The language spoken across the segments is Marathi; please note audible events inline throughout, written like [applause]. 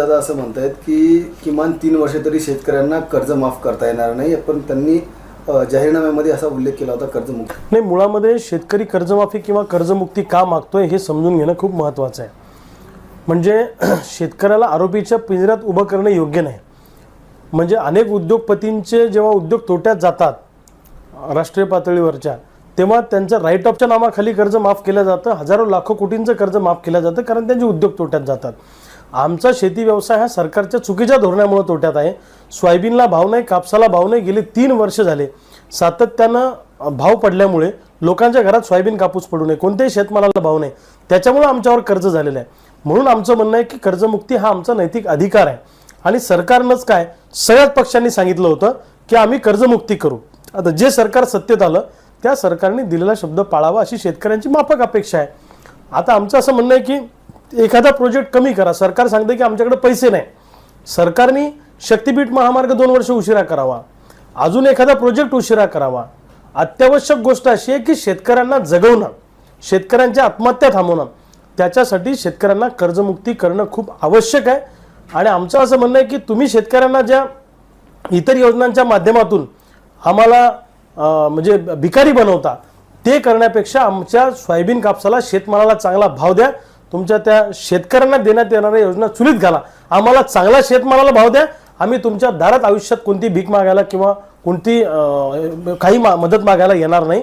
दादा असं म्हणतायत की किमान तीन वर्ष तरी शेतकऱ्यांना कर्ज माफ करता येणार नाही पण त्यांनी जाहीरनाम्यामध्ये असा उल्लेख केला होता कर्जमुक्ती. नाही मुळामध्ये शेतकरी कर्जमाफी किंवा कर्जमुक्ती का मागतोय हे समजून घेणं खूप महत्त्वाचं आहे. म्हणजे [clears throat] शेतकऱ्याला आरोपीच्या पिंजऱ्यात उभं करणं योग्य नाही. म्हणजे अनेक उद्योगपतींचे जेव्हा उद्योग तोट्यात जातात राष्ट्रीय पातळीवरच्या तेव्हा त्यांचं राईट ऑफच्या नावाखाली कर्ज माफ केलं जातं हजारो लाखो कोटींचं कर्ज माफ केलं जातं कारण त्यांचे उद्योग तोट्यात जातात. आमचा शेती व्यवसाय हा सरकारच्या चुकीच्या धोरणामुळे तोट्यात आहे. सोयाबीनला भाव नाही कापसाला भाव नाही. गेले तीन वर्ष झाले. सातत्यानं भाव पडल्यामुळे लोकांच्या घरात सोयाबीन कापूस पडू नये. कोणत्याही शेतमालाला भाव नाही. त्याच्यामुळे आमच्यावर कर्ज झालेलं आहे. म्हणून आमचं म्हणणं आहे की कर्जमुक्ती हा आमचा नैतिक अधिकार आहे. आणि सरकारनंच काय सगळ्याच पक्षांनी सांगितलं होतं की आम्ही कर्जमुक्ती करू. आता जे सरकार सत्तेत आलं त्या सरकारने दिलेला शब्द पाळावा अशी शेतकऱ्यांची माफक अपेक्षा आहे. आता आमचं असं म्हणणं आहे की एखादा प्रोजेक्ट कमी करा. सरकार सांगते की आमच्याकडे पैसे नाही. सरकारने शक्तीपीठ महामार्ग दोन वर्ष उशिरा करावा. अजून एखादा प्रोजेक्ट उशिरा करावा. अत्यावश्यक गोष्ट अशी आहे की शेतकऱ्यांना जगवणं शेतकऱ्यांच्या आत्महत्या थांबवणं त्याच्यासाठी शेतकऱ्यांना कर्जमुक्ती करणं खूप आवश्यक आहे. आणि आमचं असं म्हणणं आहे की तुम्ही शेतकऱ्यांना ज्या इतर योजनांच्या माध्यमातून आम्हाला म्हणजे भिकारी बनवता ते करण्यापेक्षा आमच्या सोयाबीन कापसाला शेतमालाला चांगला भाव द्या. तुमच्या त्या शेतकऱ्यांना देण्यात येणाऱ्या योजना चुलीत घाला. आम्हाला चांगला शेतमालाला भाव द्या. आम्ही तुमच्या दारात आयुष्यात कोणती भीक मागायला किंवा कोणती काही मा- मदत मागायला येणार नाही.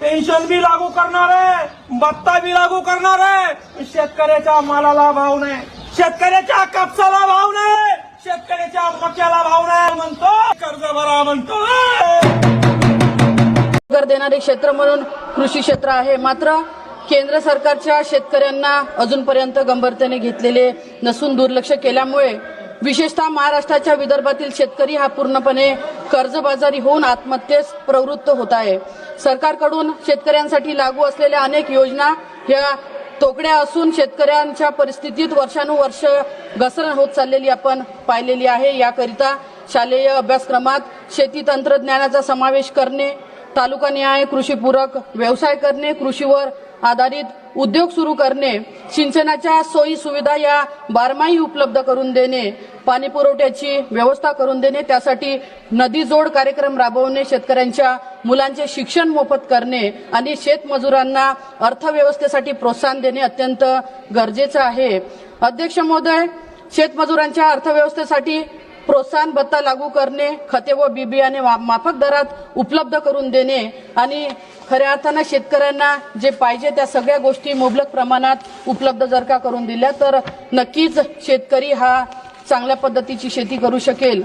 पेन्शन बी लागू करणार आहे भत्ता बी लागू करणार आहे. शेतकऱ्याच्या मालाला भाव नाही शेतकऱ्याच्या कापसाला भाव नाही शेतकऱ्याच्या मक्याला भाव नाही म्हणतो. कर्ज भरा म्हणतो. कर देणारे क्षेत्र म्हणून कृषी क्षेत्र आहे. मात्र केंद्र सरकारच्या शेतकऱ्यांना अजूनपर्यंत गंभीरतेने घेतलेले नसून दुर्लक्ष केल्यामुळे विशेषतः महाराष्ट्राच्या विदर्भातील शेतकरी हा पूर्णपणे कर्जबाजारी होऊन आत्महत्येस प्रवृत्त होत आहे. सरकारकडून शेतकऱ्यांसाठी लागू असलेल्या अनेक योजना ह्या तोकड्या असून शेतकऱ्यांच्या परिस्थितीत वर्षानुवर्ष घसरण होत चाललेली आपण पाहिलेली आहे. याकरिता शालेय अभ्यासक्रमात शेती तंत्रज्ञानाचा समावेश करणे तालुका न्याय कृषीपूरक व्यवसाय करणे कृषीवर आधारित उद्योग सुरू करणे सिंचनाच्या सोयी सुविधा या बारमाही उपलब्ध करून देणे पाणी पुरवठ्याची व्यवस्था करून देणे त्यासाठी नदी जोड कार्यक्रम राबवणे शेतकऱ्यांच्या मुलांचे शिक्षण मोफत करणे आणि शेतमजुरांना अर्थव्यवस्थेसाठी प्रोत्साहन देणे अत्यंत गरजेचं आहे. अध्यक्ष महोदय शेतमजुरांच्या अर्थव्यवस्थेसाठी प्रोत्साहन भत्ता लागू करणे खते व बी बियाणे मा- माफक दरात उपलब्ध करून देणे आणि खऱ्या अर्थानं शेतकऱ्यांना जे पाहिजे त्या सगळ्या गोष्टी मुबलक प्रमाणात उपलब्ध जर का करून दिल्या तर नक्कीच शेतकरी हा चांगल्या पद्धतीची शेती करू शकेल.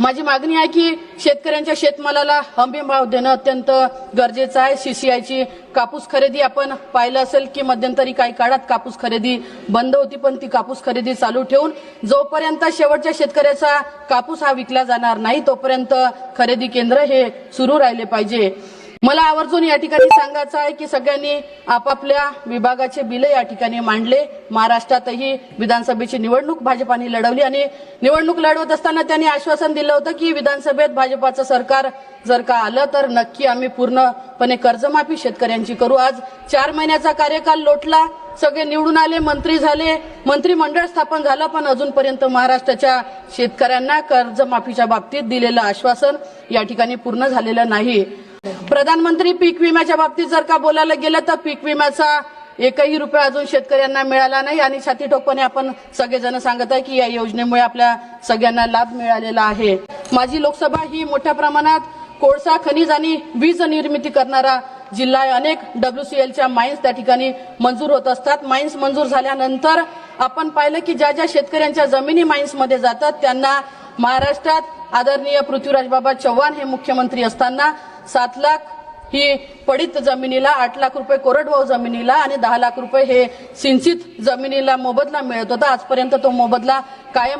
माझी मागणी आहे की शेतकऱ्यांच्या शेतमालाला हमी भाव देणं अत्यंत गरजेचं आहे. सीसीआयची कापूस खरेदी आपण पाहिलं असेल की मध्यंतरी काही काळात कापूस खरेदी बंद होती पण ती कापूस खरेदी चालू ठेवून जोपर्यंत शेवटच्या शेतकऱ्याचा कापूस हा विकला जाणार नाही तोपर्यंत खरेदी केंद्र हे सुरू राहिले पाहिजे. मला आवर्जून या ठिकाणी सांगायचं आहे की सगळ्यांनी आपापल्या विभागाचे बिल या ठिकाणी मांडले. महाराष्ट्रातही विधानसभेची निवडणूक भाजपाने लढवली आणि निवडणूक लढवत असताना त्यांनी आश्वासन दिलं होतं की विधानसभेत भाजपाचं सरकार जर का आलं तर नक्की आम्ही पूर्णपणे कर्जमाफी शेतकऱ्यांची करू. आज चार महिन्याचा कार्यकाल लोटला सगळे निवडून आले मंत्री झाले मंत्रिमंडळ स्थापन झालं पण अजूनपर्यंत महाराष्ट्राच्या शेतकऱ्यांना कर्जमाफीच्या बाबतीत दिलेलं आश्वासन या ठिकाणी पूर्ण झालेलं नाही. प्रधानमंत्री पीक विम्याच्या बाबतीत जर का बोलायला गेलं तर पीक विम्याचा एकही रुपया अजून शेतकऱ्यांना मिळाला नाही आणि छाती ठोकपणे आपण सगळेजण सांगत आहे की या योजनेमुळे आपल्या सगळ्यांना लाभ मिळालेला आहे. माझी लोकसभा ही मोठ्या प्रमाणात कोळसा खनिज आणि वीज निर्मिती करणारा जिल्हा आहे. अनेक डब्ल्यूसीएलच्या माइन्स त्या ठिकाणी मंजूर होत असतात. माइन्स मंजूर झाल्यानंतर आपण पाहिलं की ज्या ज्या शेतकऱ्यांच्या जमिनी माइन्समध्ये जातात त्यांना महाराष्ट्रात आदरणीय पृथ्वीराज बाबा चव्हाण हे मुख्यमंत्री असताना सात लाख ही पडीत जमिनीला आठ लाख रुपये कोरडवाहू जमिनीला आणि दहा लाख रुपये हे सिंचित जमिनीला मोबदला मिळत होता. आजपर्यंत तो मोबदला कायम